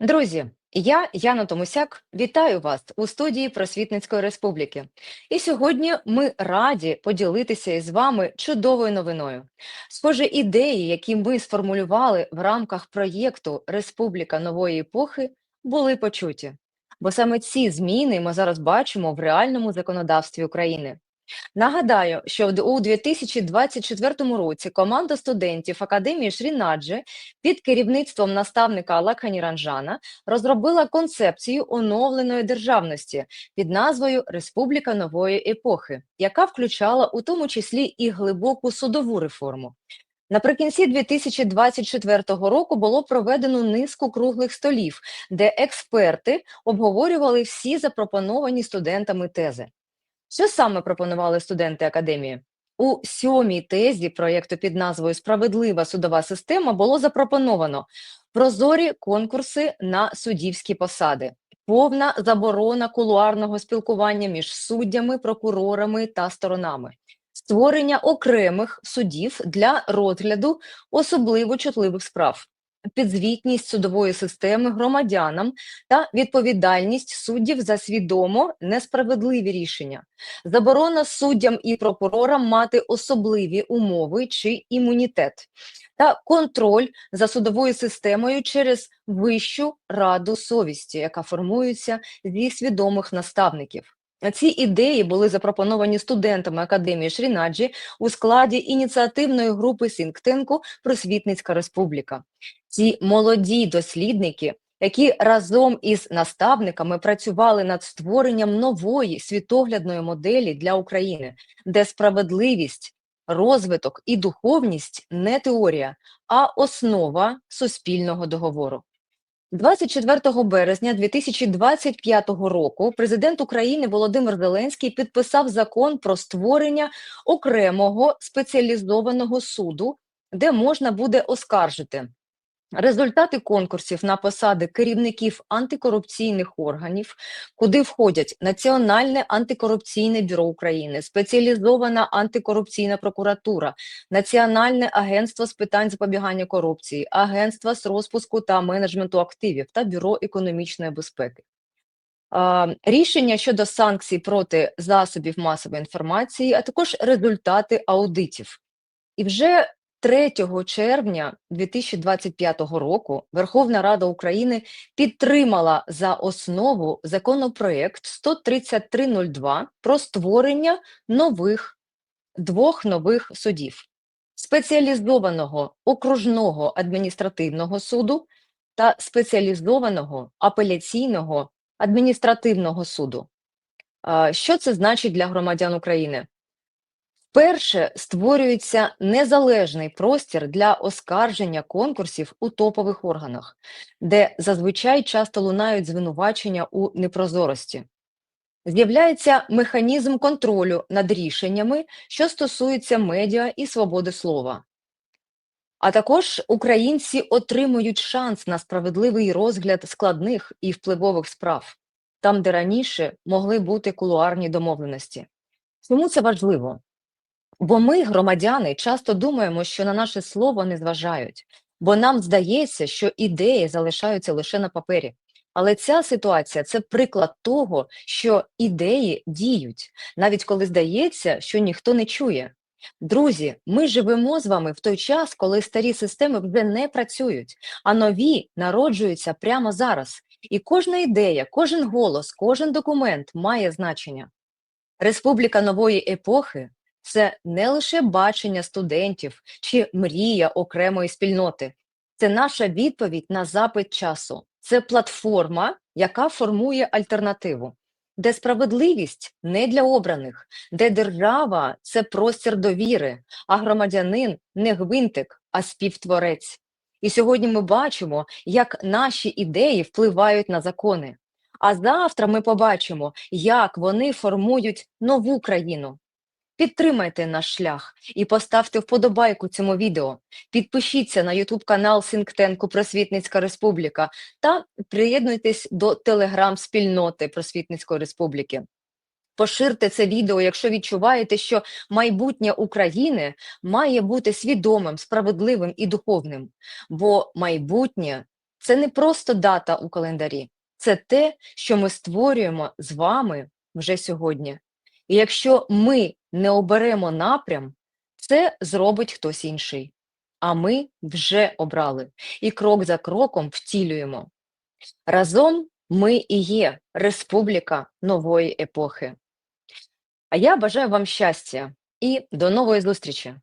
Друзі, я Яна Томусяк, вітаю вас у студії Просвітницької Республіки. І сьогодні ми раді поділитися із вами чудовою новиною. Схоже, ідеї, які ми сформулювали в рамках проєкту Республіка нової епохи, були почуті. Бо саме ці зміни ми зараз бачимо в реальному законодавстві України. Нагадаю, що у 2024 році команда студентів Академії Шрінаджі під керівництвом наставника Лакхані Ранжана розробила концепцію оновленої державності під назвою Республіка нової епохи, яка включала у тому числі і глибоку судову реформу. Наприкінці 2024 року було проведено низку круглих столів, де експерти обговорювали всі запропоновані студентами тези. Що саме пропонували студенти академії? У сьомій тезі проєкту під назвою Справедлива судова система було запропоновано прозорі конкурси на суддівські посади, повна заборона кулуарного спілкування між суддями, прокурорами та сторонами, створення окремих судів для розгляду особливо чутливих справ. Підзвітність судової системи громадянам та відповідальність суддів за свідомо несправедливі рішення, заборона суддям і прокурорам мати особливі умови чи імунітет, та контроль за судовою системою через Вищу раду совісті, яка формується зі свідомих наставників. Ці ідеї були запропоновані студентами Академії Шрінаджі у складі ініціативної групи Сінктенку Просвітницька Республіка. Ці молоді дослідники які разом із наставниками працювали над створенням нової світоглядної моделі для України, де справедливість, розвиток і духовність не теорія, а основа суспільного договору. 24 березня 2025 року президент України Володимир Зеленський підписав закон про створення окремого спеціалізованого суду, де можна буде оскаржити Результати конкурсів на посади керівників антикорупційних органів, куди входять Національне антикорупційне бюро України, спеціалізована антикорупційна прокуратура, Національне агентство з питань запобігання корупції, Агентство з розпуску та менеджменту активів та Бюро економічної безпеки. Рішення щодо санкцій проти засобів масової інформації, а також результати аудитів. І вже 3 червня 2025 року Верховна Рада України підтримала за основу законопроект 13302 про створення нових двох нових судів спеціалізованого окружного адміністративного суду та спеціалізованого апеляційного адміністративного суду. Що це значить для громадян України? Вперше створюється незалежний простір для оскарження конкурсів у топових органах, де зазвичай часто лунають звинувачення у непрозорості. З'являється механізм контролю над рішеннями, що стосуються медіа і свободи слова. А також українці отримують шанс на справедливий розгляд складних і впливових справ, там, де раніше могли бути кулуарні домовленості. Чому це важливо? Бо ми, громадяни, часто думаємо, що на наше слово не зважають, бо нам здається, що ідеї залишаються лише на папері. Але ця ситуація це приклад того, що ідеї діють, навіть коли здається, що ніхто не чує. Друзі, ми живемо з вами в той час, коли старі системи вже не працюють, а нові народжуються прямо зараз. І кожна ідея, кожен голос, кожен документ має значення. Республіка нової епохи це не лише бачення студентів чи мрія окремої спільноти, це наша відповідь на запит часу. Це платформа, яка формує альтернативу, де справедливість не для обраних, де держава це простір довіри, а громадянин не гвинтик, а співтворець. І сьогодні ми бачимо, як наші ідеї впливають на закони. А завтра ми побачимо, як вони формують нову країну. Підтримайте наш шлях і поставте вподобайку цьому відео. Підпишіться на YouTube канал Сінктенку Просвітницька Республіка та приєднуйтесь до телеграм-спільноти Просвітницької Республіки. Поширте це відео, якщо відчуваєте, що майбутнє України має бути свідомим, справедливим і духовним, бо майбутнє це не просто дата у календарі, це те, що ми створюємо з вами вже сьогодні. І якщо ми не оберемо напрям, це зробить хтось інший. А ми вже обрали і крок за кроком втілюємо. Разом ми і є республіка нової епохи. А я бажаю вам щастя і до нової зустрічі!